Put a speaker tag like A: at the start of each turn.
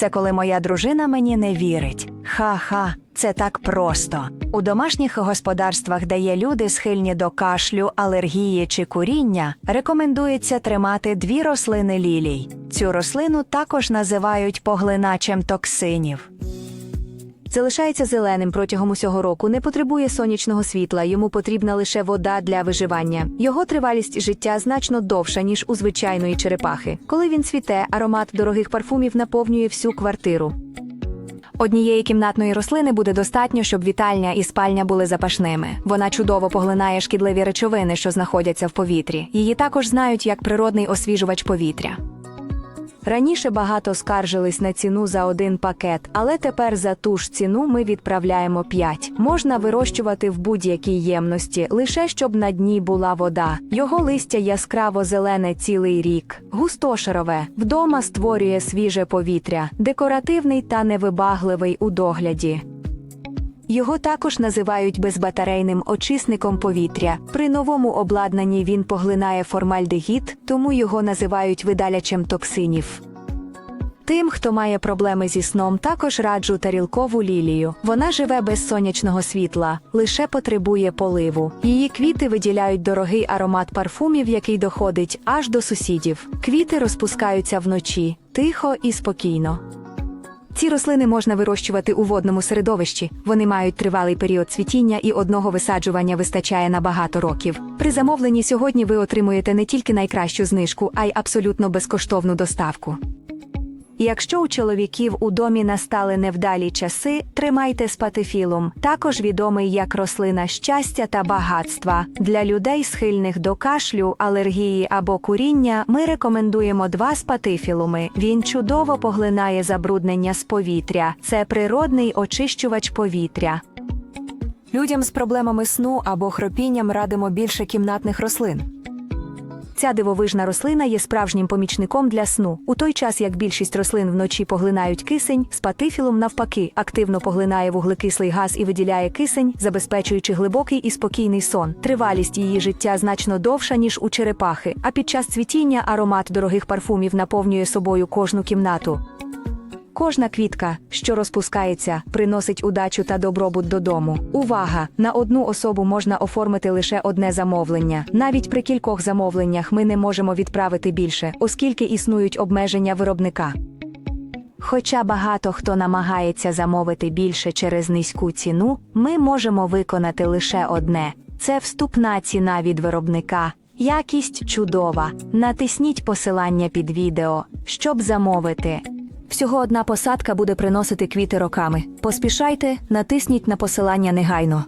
A: Це коли моя дружина мені не вірить. Ха-ха, це так просто. У домашніх господарствах, де є люди схильні до кашлю, алергії чи куріння, рекомендується тримати дві рослини лілій. Цю рослину також називають поглиначем токсинів.
B: Залишається зеленим протягом усього року, не потребує сонячного світла, йому потрібна лише вода для виживання. Його тривалість життя значно довша, ніж у звичайної черепахи. Коли він цвіте, аромат дорогих парфумів наповнює всю квартиру.
A: Однієї кімнатної рослини буде достатньо, щоб вітальня і спальня були запашними. Вона чудово поглинає шкідливі речовини, що знаходяться в повітрі. Її також знають як природний освіжувач повітря.
B: Раніше багато скаржились на ціну за один пакет, але тепер за ту ж ціну ми відправляємо 5. Можна вирощувати в будь-якій ємності, лише щоб на дні була вода. Його листя яскраво зелене цілий рік, густошарове, вдома створює свіже повітря, декоративний та невибагливий у догляді. Його також називають безбатарейним очисником повітря. При новому обладнанні він поглинає формальдегід, тому його називають видалячем токсинів. Тим, хто має проблеми зі сном, також раджу тарілкову лілію. Вона живе без сонячного світла, лише потребує поливу. Її квіти виділяють дорогий аромат парфумів, який доходить аж до сусідів. Квіти розпускаються вночі, тихо і спокійно. Ці рослини можна вирощувати у водному середовищі. Вони мають тривалий період цвітіння і одного висаджування вистачає на багато років. При замовленні сьогодні ви отримуєте не тільки найкращу знижку, а й абсолютно безкоштовну доставку. Якщо у чоловіків у домі настали невдалі часи, тримайте спатифілум, також відомий як рослина щастя та багатства. Для людей, схильних до кашлю, алергії або куріння, ми рекомендуємо два спатифілуми. Він чудово поглинає забруднення з повітря. Це природний очищувач повітря.
A: Людям з проблемами сну або хропінням радимо більше кімнатних рослин.
B: Ця дивовижна рослина є справжнім помічником для сну. У той час, як більшість рослин вночі поглинають кисень, спатифілум навпаки активно поглинає вуглекислий газ і виділяє кисень, забезпечуючи глибокий і спокійний сон. Тривалість її життя значно довша, ніж у черепахи, а під час цвітіння аромат дорогих парфумів наповнює собою кожну кімнату. Кожна квітка, що розпускається, приносить удачу та добробут додому. Увага! На одну особу можна оформити лише одне замовлення. Навіть при кількох замовленнях ми не можемо відправити більше, оскільки існують обмеження виробника. Хоча багато хто намагається замовити більше через низьку ціну, ми можемо виконати лише одне: це вступна ціна від виробника. Якість чудова. Натисніть посилання під відео, щоб замовити. Всього одна посадка буде приносити квіти роками. Поспішайте, натисніть на посилання негайно.